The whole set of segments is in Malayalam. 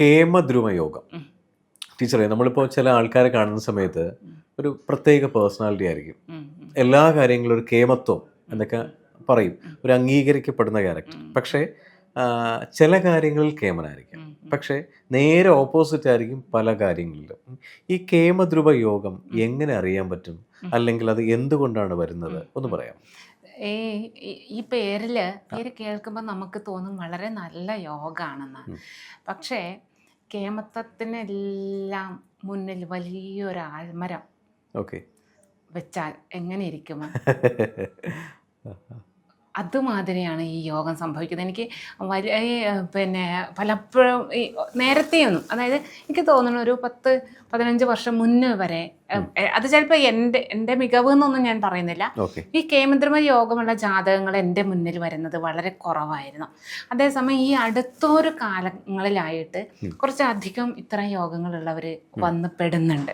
കേമദ്രുമ യോഗം ടീച്ചറെ നമ്മളിപ്പോൾ ചില ആൾക്കാരെ കാണുന്ന സമയത്ത് ഒരു പ്രത്യേക പേഴ്സണാലിറ്റി ആയിരിക്കും. എല്ലാ കാര്യങ്ങളും ഒരു കേമത്വം എന്നൊക്കെ പറയും. ഒരു അംഗീകരിക്കപ്പെടുന്ന ക്യാരക്ടർ പക്ഷേ ചില കാര്യങ്ങളിൽ കേമനായിരിക്കും. പക്ഷേ നേരെ ഓപ്പോസിറ്റ് ആയിരിക്കും പല കാര്യങ്ങളിലും. ഈ കേമദ്രുവ യോഗം എങ്ങനെ അറിയാൻ പറ്റും? അല്ലെങ്കിൽ അത് എന്തുകൊണ്ടാണ് വരുന്നത്? ഒന്ന് പറയാം. ഈ ഈ- പേരിൽ പേര് കേൾക്കുമ്പോൾ നമുക്ക് തോന്നും വളരെ നല്ല യോഗാണെന്ന്. ഉം. പക്ഷേ കേമത്വത്തിനെല്ലാം മുന്നിൽ വലിയൊരു ആൽമരം ഓക്കെ. വെച്ചാൽ എങ്ങനെ ഇരിക്കും അതുമാതിരിയാണ് ഈ യോഗം സംഭവിക്കുന്നത്. എനിക്ക് വലിയ പിന്നെ പലപ്പോഴും ഈ നേരത്തെയൊന്നും അതായത് എനിക്ക് തോന്നുന്നു ഒരു പത്ത് പതിനഞ്ച് വർഷം മുന്നേ വരെ അത് ചിലപ്പോൾ എന്റെ എന്റെ മികവ് എന്നൊന്നും ഞാൻ പറയുന്നില്ല. ഈ കേമന്ദ്രമ യോഗമുള്ള ജാതകങ്ങൾ എന്റെ മുന്നിൽ വരുന്നത് വളരെ കുറവായിരുന്നു. അതേസമയം ഈ അടുത്തൊരു കാലങ്ങളിലായിട്ട് കുറച്ചധികം ഇത്തരം യോഗങ്ങളുള്ളവർ വന്ന് പെടുന്നുണ്ട്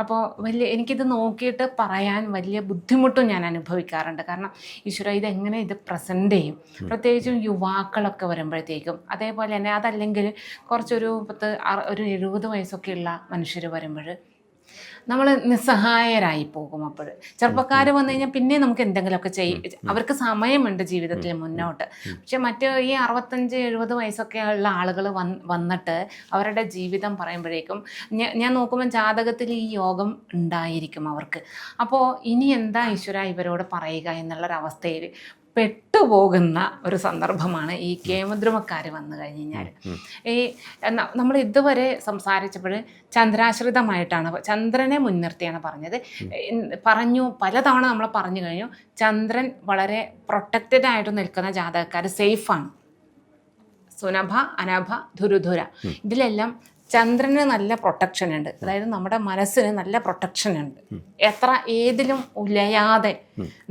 അപ്പോൾ വലിയ എനിക്കിത് നോക്കിയിട്ട് പറയാൻ വലിയ ബുദ്ധിമുട്ടും ഞാൻ അനുഭവിക്കാറുണ്ട്. കാരണം ഈശ്വര ഇത് എങ്ങനെ ഇത് പ്രസന്റ് ചെയ്യും? പ്രത്യേകിച്ചും യുവാക്കളൊക്കെ വരുമ്പോഴത്തേക്കും. അതേപോലെ തന്നെ അതല്ലെങ്കിൽ കുറച്ചൊരു പത്ത് ഒരു എഴുപത് വയസ്സൊക്കെയുള്ള മനുഷ്യർ വരുമ്പോൾ നമ്മൾ നിസ്സഹായരായി പോകും അപ്പോൾ. ചെറുപ്പക്കാർ വന്നു കഴിഞ്ഞാൽ പിന്നെ നമുക്ക് എന്തെങ്കിലുമൊക്കെ ചെയ്യും അവർക്ക് സമയമുണ്ട് ജീവിതത്തിൽ മുന്നോട്ട്. പക്ഷെ മറ്റ് ഈ അറുപത്തഞ്ച് എഴുപത് വയസ്സൊക്കെ ഉള്ള ആളുകൾ വന്ന് വന്നിട്ട് അവരുടെ ജീവിതം പറയുമ്പോഴേക്കും ഞാൻ ഞാൻ നോക്കുമ്പോൾ ജാതകത്തിൽ ഈ യോഗം ഉണ്ടായിരിക്കും അവർക്ക്. അപ്പോൾ ഇനി എന്താ ഈശ്വര ഇവരോട് പറയുക എന്നുള്ളൊരവസ്ഥയിൽ പെട്ടുപോകുന്ന ഒരു സന്ദർഭമാണ് ഈ കേമദ്രുമക്കാർ വന്നു കഴിഞ്ഞ് കഴിഞ്ഞാൽ ഈ നമ്മൾ ഇതുവരെ സംസാരിച്ചപ്പോൾ ചന്ദ്രാശ്രിതമായിട്ടാണ് ചന്ദ്രനെ മുൻനിർത്തിയാണ് പറഞ്ഞത്. പറഞ്ഞു പലതവണ നമ്മൾ പറഞ്ഞു കഴിഞ്ഞു ചന്ദ്രൻ വളരെ പ്രൊട്ടക്റ്റഡ് ആയിട്ട് നിൽക്കുന്ന ജാതകക്കാർ സേഫാണ് സുനഭ അനഭ ധുരുധുര. ഇതിലെല്ലാം ചന്ദ്രന് നല്ല പ്രൊട്ടക്ഷൻ ഉണ്ട്. അതായത് നമ്മുടെ മനസ്സിന് നല്ല പ്രൊട്ടക്ഷൻ ഉണ്ട്. എത്ര ഏതിലും ഉലയാതെ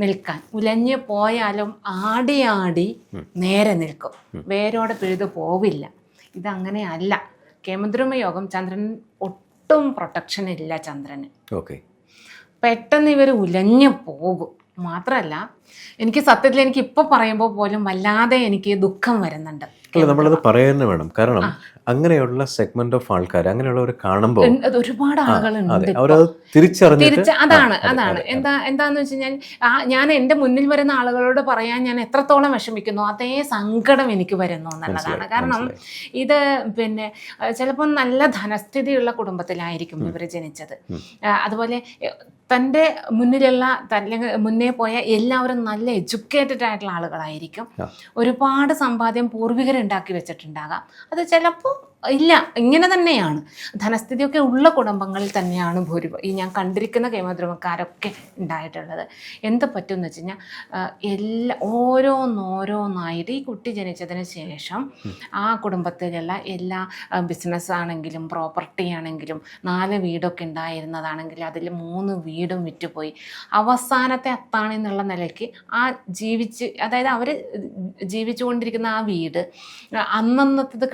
നിൽക്കാൻ. ഉലഞ്ഞു പോയാലും ആടി ആടി നേരെ നിൽക്കും. വേരോടെ പിഴുതു പോവില്ല. ഇതങ്ങനെ അല്ല. കേമദ്രുമ യോഗം ചന്ദ്രൻ ഒട്ടും പ്രൊട്ടക്ഷൻ ഇല്ല ചന്ദ്രന്. ഓക്കെ പെട്ടെന്ന് ഇവർ ഉലഞ്ഞു പോകും. മാത്രമല്ല എനിക്ക് സത്യത്തിൽ എനിക്ക് ഇപ്പോൾ പറയുമ്പോൾ പോലും വല്ലാതെ എനിക്ക് ദുഃഖം വരുന്നുണ്ട് അല്ല നമ്മളത് പറയാൻ വേണം. കാരണം അങ്ങനെയുള്ള സെഗ്മെന്റ് ഓഫ് ആൾക്കാർ അങ്ങനെയുള്ളവർ കാണുമ്പോൾ ഒരുപാട് ആളുകളുണ്ട്. അവരത് തിരിച്ചറിഞ്ഞിട്ട് അതാണ് അതാണ്. എന്താ എന്താന്ന് വെച്ച് കഴിഞ്ഞാൽ ആ ഞാൻ എന്റെ മുന്നിൽ വരുന്ന ആളുകളോട് പറയാൻ ഞാൻ എത്രത്തോളം വിഷമിക്കുന്നു അതേ സങ്കടം എനിക്ക് വരുന്നു എന്നുള്ളതാണ്. കാരണം ഇത് പിന്നെ ചിലപ്പോൾ നല്ല ധനസ്ഥിതിയുള്ള കുടുംബത്തിലായിരിക്കും ഇവർ ജനിച്ചത്. അതുപോലെ തന്റെ മുന്നിലുള്ള അല്ലെങ്കിൽ മുന്നേ പോയ എല്ലാവരും നല്ല എഡ്യൂക്കേറ്റഡ് ആയിട്ടുള്ള ആളുകളായിരിക്കും. ഒരുപാട് സമ്പാദ്യം പൂർവികരുണ്ടാക്കി വെച്ചിട്ടുണ്ടാകാം. അത് ചിലപ്പോൾ ഇല്ല ഇങ്ങനെ തന്നെയാണ്. ധനസ്ഥിതിയൊക്കെ ഉള്ള കുടുംബങ്ങളിൽ തന്നെയാണ് ഭൂരിഭ ഈ ഞാൻ കണ്ടിരിക്കുന്ന കേമദ്രവക്കാരൊക്കെ ഉണ്ടായിട്ടുള്ളത്. എന്ത് പറ്റും എന്ന് വെച്ച് കഴിഞ്ഞാൽ എല്ലാ ഓരോന്നോരോന്നായിട്ട് ഈ കുട്ടി ജനിച്ചതിന് ശേഷം ആ കുടുംബത്തിലുള്ള എല്ലാ ബിസിനസ് ആണെങ്കിലും പ്രോപ്പർട്ടി ആണെങ്കിലും നാല് വീടൊക്കെ ഉണ്ടായിരുന്നതാണെങ്കിൽ അതിൽ മൂന്ന് വീടും വിറ്റുപോയി. അവസാനത്തെ അത്താണി എന്നുള്ള നിലയ്ക്ക് ആ ജീവിച്ച് അതായത് അവർ ജീവിച്ചുകൊണ്ടിരിക്കുന്ന ആ വീട് അന്നന്നത്തത്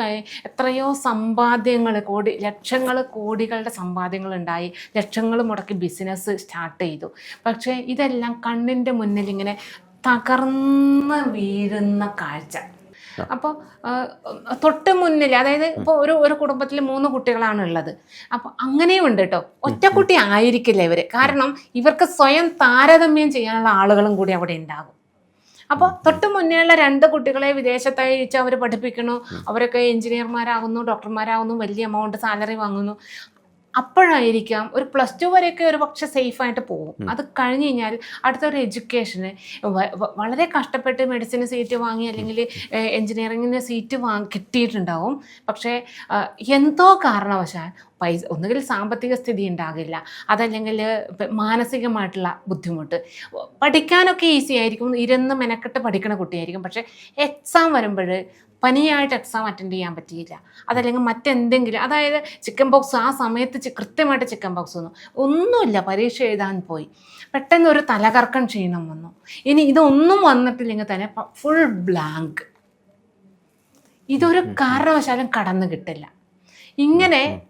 എത്രയോ സമ്പാദ്യങ്ങൾ കോടി ലക്ഷങ്ങൾ കോടികളുടെ സമ്പാദ്യങ്ങൾ ഉണ്ടായി ലക്ഷങ്ങൾ മുടക്കി ബിസിനസ് സ്റ്റാർട്ട് ചെയ്തു. പക്ഷേ ഇതെല്ലാം കണ്ണിന്റെ മുന്നിൽ ഇങ്ങനെ തകർന്ന് വീഴുന്ന കാഴ്ച. അപ്പോൾ തൊട്ട് മുന്നിൽ അതായത് ഇപ്പോൾ ഒരു ഒരു കുടുംബത്തിൽ മൂന്ന് കുട്ടികളാണ് ഉള്ളത്. അപ്പോൾ അങ്ങനെയും ഉണ്ട് കേട്ടോ. ഒറ്റക്കുട്ടി ആയിരിക്കില്ല ഇവർ കാരണം ഇവർക്ക് സ്വയം താരതമ്യം ചെയ്യാനുള്ള ആളുകളും കൂടി അവിടെ ഉണ്ടാകും. അപ്പോൾ തൊട്ട് മുന്നേയുള്ള രണ്ട് കുട്ടികളെ വിദേശത്ത് അയച്ച് അവർ പഠിപ്പിക്കണു അവരൊക്കെ എഞ്ചിനീയർമാരാകുന്നു ഡോക്ടർമാരാകുന്നു വലിയ എമൗണ്ട് സാലറി വാങ്ങുന്നു. അപ്പോഴായിരിക്കാം ഒരു പ്ലസ് ടു വരെയൊക്കെ ഒരു പക്ഷെ സേഫായിട്ട് പോകും. അത് കഴിഞ്ഞ് കഴിഞ്ഞാൽ അടുത്തൊരു എഡ്യൂക്കേഷന് വളരെ കഷ്ടപ്പെട്ട് മെഡിസിന് സീറ്റ് വാങ്ങി അല്ലെങ്കിൽ എഞ്ചിനീയറിങ്ങിന് സീറ്റ് വാങ്ങി കിട്ടിയിട്ടുണ്ടാവും. പക്ഷേ എന്തോ കാരണവശാൽ പൈസ ഒന്നുകിൽ സാമ്പത്തിക സ്ഥിതി ഉണ്ടാകില്ല. അതല്ലെങ്കിൽ മാനസികമായിട്ടുള്ള ബുദ്ധിമുട്ട്. പഠിക്കാനൊക്കെ ഈസി ആയിരിക്കും. ഇരുന്ന് മെനക്കെട്ട് പഠിക്കുന്ന കുട്ടിയായിരിക്കും. പക്ഷേ എക്സാം വരുമ്പോൾ പനിയായിട്ട് എക്സാം അറ്റൻഡ് ചെയ്യാൻ പറ്റിയില്ല. അതല്ലെങ്കിൽ മറ്റെന്തെങ്കിലും അതായത് ചിക്കൻ ബോക്സ് ആ സമയത്ത് കൃത്യമായിട്ട് ചിക്കൻ ബോക്സ് വന്നു. ഒന്നുമില്ല പരീക്ഷ എഴുതാൻ പോയി. പെട്ടെന്ന് ഒരു തലകർക്കം ക്ഷീണം വന്നു. ഇനി ഇതൊന്നും വന്നിട്ടില്ലെങ്കിൽ തന്നെ ഫുൾ ബ്ലാങ്ക് ഇതൊരു കാരണവശാലും കടന്നു കിട്ടില്ല. ഇങ്ങനെ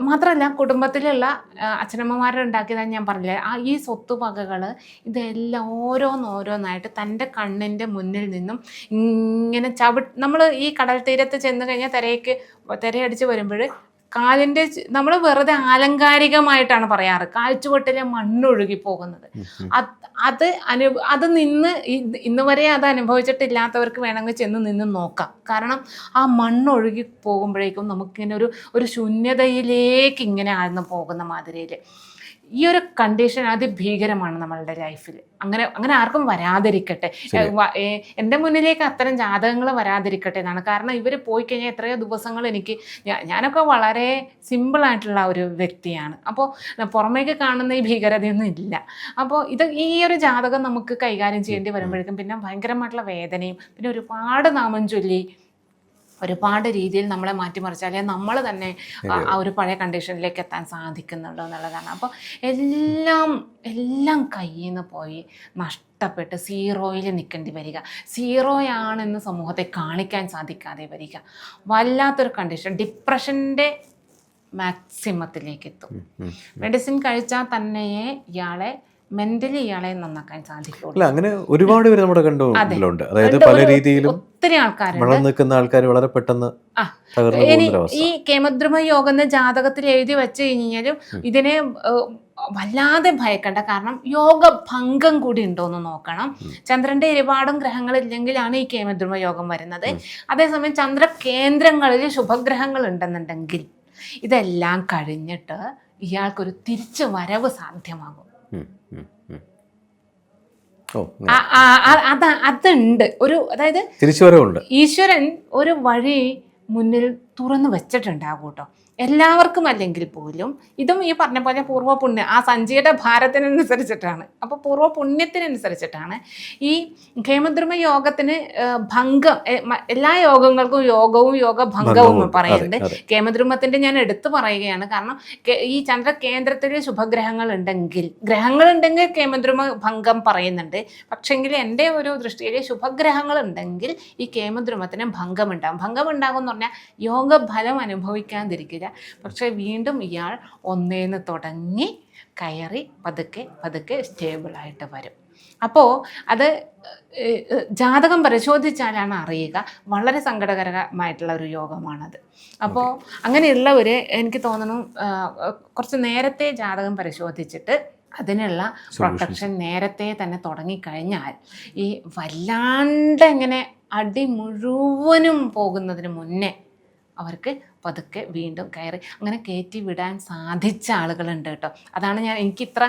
മാത്രമല്ല കുടുംബത്തിലുള്ള അച്ഛനമ്മമാരുണ്ടാക്കിയതാ ഞാൻ പറഞ്ഞില്ലേ ആ ഈ സ്വത്തുവകകൾ ഇതെല്ലാം ഓരോന്നോരോന്നായിട്ട് തന്റെ കണ്ണിന്റെ മുന്നിൽ നിന്നും ഇങ്ങനെ ചവി നമ്മൾ ഈ കടൽ തീരത്ത് ചെന്ന് കഴിഞ്ഞാൽ തിരയ്ക്ക് തിരയടിച്ച് വരുമ്പോൾ കാലിന്റെ നമ്മൾ വെറുതെ ആലങ്കാരികമായിട്ടാണ് പറയാറ്. കാൽച്ചുവട്ടിലെ മണ്ണൊഴുകി പോകുന്നത്. അത് അത് അനു അത് നിന്ന് ഇന്ന് വരെ അത് അനുഭവിച്ചിട്ടില്ലാത്തവർക്ക് വേണമെങ്കിൽ ചെന്ന് നിന്ന് നോക്കാം. കാരണം ആ മണ്ണൊഴുകി പോകുമ്പോഴേക്കും നമുക്കിങ്ങനെ ഒരു ഒരു ശൂന്യതയിലേക്ക് ഇങ്ങനെ ആഴ്ന്നു പോകുന്ന മാതിരിയിൽ ഈ ഒരു കണ്ടീഷൻ അതിഭീകരമാണ് നമ്മളുടെ ലൈഫിൽ അങ്ങനെ അങ്ങനെ ആർക്കും വരാതിരിക്കട്ടെ. എന്റെ മുന്നിലേക്ക് അത്തരം ജാതകങ്ങൾ വരാതിരിക്കട്ടെ എന്നാണ്. കാരണം ഇവർ പോയി കഴിഞ്ഞാൽ എത്രയോ ദിവസങ്ങൾ എനിക്ക് ഞാനൊക്കെ വളരെ സിമ്പിളായിട്ടുള്ള ഒരു വ്യക്തിയാണ്. അപ്പോൾ പുറമേക്ക് കാണുന്ന ഈ ഭീകരതയൊന്നും ഇല്ല. അപ്പോൾ ഇത് ഈ ഒരു ജാതകം നമുക്ക് കൈകാര്യം ചെയ്യേണ്ടി വരുമ്പോഴേക്കും പിന്നെ ഭയങ്കരമായിട്ടുള്ള വേദനയും പിന്നെ ഒരുപാട് നാമം ചൊല്ലി ഒരുപാട് രീതിയിൽ നമ്മളെ മാറ്റിമറിച്ചാലേ നമ്മൾ തന്നെ ആ- ഒരു പഴയ കണ്ടീഷനിലേക്ക് എത്താൻ സാധിക്കുന്നുള്ളൂ എന്നുള്ളതാണ്. അപ്പോൾ എല്ലാം എല്ലാം കയ്യിൽ നിന്ന് പോയി നഷ്ടപ്പെട്ട് സീറോയിൽ നിൽക്കേണ്ടി വരിക. സീറോയാണെന്ന് സമൂഹത്തെ കാണിക്കാൻ സാധിക്കാതെ വരിക. വല്ലാത്തൊരു കണ്ടീഷൻ ഡിപ്രഷന്റെ മാക്സിമത്തിലേക്ക് എത്തും. മെഡിസിൻ കഴിച്ചാൽ തന്നെയേ ഇയാളെ മെന്റലി ഇയാളെ നന്നാക്കാൻ സാധിക്കുള്ളൂ. അല്ല അങ്ങനെ ഒരുപാട് പേര് നമ്മുടെ കണ്ടുണ്ട് അതായത് പല രീതിയിലും ഒത്തിരി വളർന്നു നിൽക്കുന്ന ആൾക്കാർ വളരെ പെട്ടെന്ന് ഇനി ഈ കേമദ്രുമ യോഗം എന്ന ജാതകത്തിൽ എഴുതി വെച്ച് കഴിഞ്ഞാലും ഇതിനെ വല്ലാതെ ഭയക്കണ്ട. കാരണം യോഗ ഭംഗം കൂടി ഉണ്ടോ എന്ന് നോക്കണം ചന്ദ്രന്റെ ഒരുപാടും ഗ്രഹങ്ങളില്ലെങ്കിലാണ് ഈ കേമദ്രുമ യോഗം വരുന്നത്. അതേസമയം ചന്ദ്ര കേന്ദ്രങ്ങളിൽ ശുഭഗ്രഹങ്ങൾ ഉണ്ടെന്നുണ്ടെങ്കിൽ ഇതെല്ലാം കഴിഞ്ഞിട്ട് ഇയാൾക്കൊരു തിരിച്ചു വരവ് സാധ്യമാകും. അതുണ്ട്. ഒരു അതായത് ഈശ്വരൻ ഒരു വഴി മുന്നിൽ തുറന്നു വെച്ചിട്ടുണ്ടാകും കേട്ടോ. എല്ലാവർക്കും അല്ലെങ്കിൽ പോലും ഇതും ഈ പറഞ്ഞ പോലെ പൂർവ പുണ്യം ആ സഞ്ചിയുടെ ഭാരത്തിനനുസരിച്ചിട്ടാണ്. അപ്പോൾ പൂർവ പുണ്യത്തിനനുസരിച്ചിട്ടാണ് ഈ ഖേമദ്രമ യോഗത്തിന് ഭംഗം എല്ലാ യോഗങ്ങൾക്കും യോഗവും യോഗ ഭംഗവും, പറയുന്നുണ്ട്. അതെ. ഞാൻ എടുത്തു പറയുകയാണ്. കാരണം ഈ ചന്ദ്ര കേന്ദ്രത്തിൽ ശുഭഗ്രഹങ്ങൾ ഉണ്ടെങ്കിൽ ഗ്രഹങ്ങൾ ഉണ്ടെങ്കിൽ കേമദ്രുമ ഭംഗം പറയുന്നുണ്ട്. പക്ഷെങ്കിൽ എന്റെ ഒരു ദൃഷ്ടിയിൽ ശുഭഗ്രഹങ്ങൾ ഉണ്ടെങ്കിൽ ഈ കേമദ്രുമത്തിന് ഭംഗമുണ്ടാകും ഭംഗമുണ്ടാകും എന്ന് പറഞ്ഞാൽ യോഗ ഫലം അനുഭവിക്കാതിരിക്കില്ല പക്ഷേ വീണ്ടും ഇയാൾ ഒന്നേന്ന് തുടങ്ങി കയറി പതുക്കെ പതുക്കെ സ്റ്റേബിളായിട്ട് വരും. അപ്പോൾ അത് ജാതകം പരിശോധിച്ചാലാണ് അറിയുക. വളരെ സങ്കടകരമായിട്ടുള്ള ഒരു യോഗമാണത്. അപ്പോൾ അങ്ങനെയുള്ളവർ എനിക്ക് തോന്നുന്നു കുറച്ച് നേരത്തെ ജാതകം പരിശോധിച്ചിട്ട് അതിനുള്ള പ്രൊട്ടക്ഷൻ നേരത്തെ തന്നെ തുടങ്ങിക്കഴിഞ്ഞാൽ ഈ വല്ലാണ്ട് എങ്ങനെ അടി മുഴുവനും പോകുന്നതിന് മുന്നേ അവർക്ക് പതുക്കെ വീണ്ടും കയറി അങ്ങനെ കയറ്റി വിടാൻ സാധിച്ച ആളുകളുണ്ട് കേട്ടോ. അതാണ് ഞാൻ എനിക്കിത്ര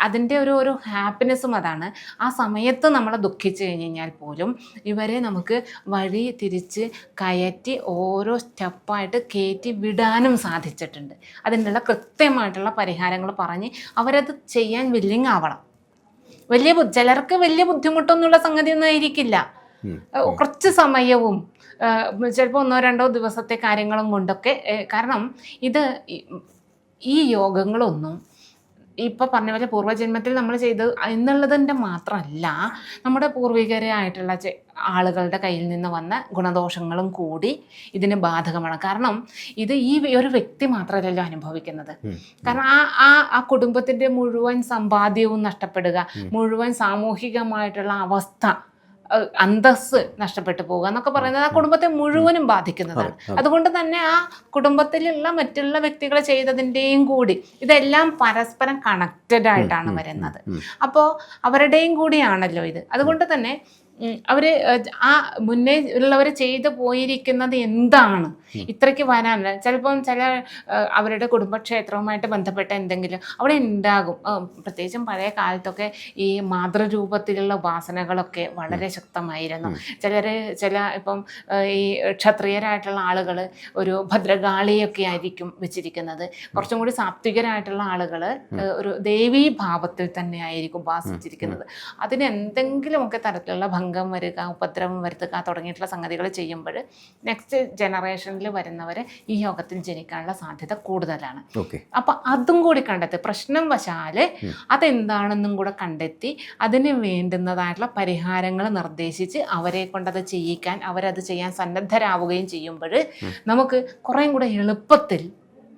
അതിന്റെ ഒരു ഒരു ഹാപ്പിനെസ്സും അതാണ്. ആ സമയത്ത് നമ്മളെ ദുഃഖിച്ചു കഴിഞ്ഞ് കഴിഞ്ഞാൽ പോലും ഇവരെ നമുക്ക് വഴി തിരിച്ച് കയറ്റി ഓരോ സ്റ്റെപ്പായിട്ട് കയറ്റി വിടാനും സാധിച്ചിട്ടുണ്ട്. അതിനുള്ള കൃത്യമായിട്ടുള്ള പരിഹാരങ്ങൾ പറഞ്ഞ് അവരത് ചെയ്യാൻ വില്ലിങ് ആവണം. വലിയ ചിലർക്ക് വലിയ ബുദ്ധിമുട്ടൊന്നുള്ള സംഗതിയൊന്നും ആയിരിക്കില്ല. കുറച്ച് സമയവും ചിലപ്പോൾ ഒന്നോ രണ്ടോ ദിവസത്തെ കാര്യങ്ങളും കൊണ്ടൊക്കെ കാരണം ഇത് ഈ- യോഗങ്ങളൊന്നും ഇപ്പം പറഞ്ഞ പോലെ പൂർവജന്മത്തിൽ നമ്മൾ ചെയ്ത് എന്നുള്ളതിന്റെ മാത്രമല്ല നമ്മുടെ പൂർവികരായിട്ടുള്ള ആയിട്ടുള്ള ആളുകളുടെ കയ്യിൽ നിന്ന് വന്ന ഗുണദോഷങ്ങളും കൂടി ഇതിന് ബാധകമാണ്. കാരണം ഇത് ഈ ഒരു വ്യക്തി മാത്രമല്ലല്ലോ അനുഭവിക്കുന്നത്. കാരണം ആ ആ ആ കുടുംബത്തിന്റെ മുഴുവൻ സമ്പാദ്യവും നഷ്ടപ്പെടുക മുഴുവൻ സാമൂഹികമായിട്ടുള്ള അവസ്ഥ അഹ് അന്തസ്സ് നഷ്ടപ്പെട്ടു പോകുക എന്നൊക്കെ പറയുന്നത് ആ കുടുംബത്തെ മുഴുവനും ബാധിക്കുന്നതാണ് അതെ, അതെ. അതുകൊണ്ട് തന്നെ ആ കുടുംബത്തിലുള്ള മറ്റുള്ള വ്യക്തികൾ ചെയ്തതിന്റെയും കൂടി ഇതെല്ലാം പരസ്പരം കണക്റ്റഡ് ആയിട്ടാണ് വരുന്നത്. അപ്പോൾ അവരുടെയും കൂടിയാണല്ലോ ഇത് അതുകൊണ്ട് തന്നെ ഉം, അവർ ആ മുന്നേ ഉള്ളവർ ചെയ്തു പോയിരിക്കുന്നത് എന്താണ്? ഇത്രയ്ക്ക് വരാൻ ചിലപ്പം ചില അവരുടെ കുടുംബക്ഷേത്രവുമായിട്ട് ബന്ധപ്പെട്ട എന്തെങ്കിലും അവിടെ ഉണ്ടാകും. പ്രത്യേകിച്ചും പഴയ കാലത്തൊക്കെ ഈ മാതൃരൂപത്തിലുള്ള ഉപാസനകളൊക്കെ വളരെ ശക്തമായിരുന്നു. ചിലർ ചില ഇപ്പം ഈ ക്ഷത്രിയരായിട്ടുള്ള ആളുകൾ ഒരു ഭദ്രകാളിയൊക്കെ ആയിരിക്കും വെച്ചിരിക്കുന്നത്. കുറച്ചും കൂടി സാത്വികരായിട്ടുള്ള ആളുകൾ ഒരു ദേവീ ഭാവത്തിൽ തന്നെ ആയിരിക്കും ഉപാസിച്ചിരിക്കുന്നത് അതിന് എന്തെങ്കിലുമൊക്കെ തരത്തിലുള്ള ഭംഗം വരിക ഉപദ്രവം വരുത്തുക തുടങ്ങിയിട്ടുള്ള സംഗതികൾ ചെയ്യുമ്പോൾ നെക്സ്റ്റ് ജനറേഷനിൽ വരുന്നവർ ഈ യോഗത്തിൽ ജനിക്കാനുള്ള സാധ്യത കൂടുതലാണ്. അപ്പം അതും കൂടി കണ്ടെത്തി പ്രശ്നം വശാൽ അതെന്താണെന്നും കൂടെ കണ്ടെത്തി അതിന് വേണ്ടുന്നതായിട്ടുള്ള പരിഹാരങ്ങൾ നിർദ്ദേശിച്ച് അവരെ കൊണ്ടത് ചെയ്യിക്കാൻ അവരത് ചെയ്യാൻ സന്നദ്ധരാവുകയും ചെയ്യുമ്പോൾ നമുക്ക് കുറേ കൂടെ എളുപ്പത്തിൽ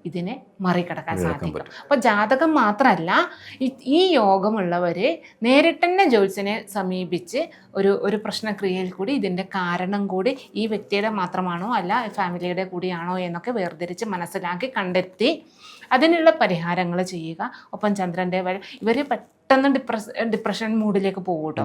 ഇതിനെ മറികടക്കാൻ സാധിക്കും. അപ്പോൾ ജാതകം മാത്രമല്ല ഈ- യോഗമുള്ളവരെ യോഗമുള്ളവർ നേരിട്ട് തന്നെ ജ്യോത്സ്യനെ സമീപിച്ച് ഒരു ഒരു പ്രശ്നക്രിയയിൽ കൂടി ഇതിന്റെ കാരണം കൂടി ഈ വ്യക്തിയുടെ മാത്രമാണോ അല്ല ഫാമിലിയുടെ കൂടിയാണോ എന്നൊക്കെ വേർതിരിച്ച് മനസ്സിലാക്കി കണ്ടെത്തി അതിനുള്ള പരിഹാരങ്ങൾ ചെയ്യുക. ഒപ്പം ചന്ദ്രന്റെ വഴി ഇവർ പെട്ടെന്ന് ഡിപ്രസ് ഡിപ്രഷൻ മൂഡിലേക്ക് പോകും കേട്ടോ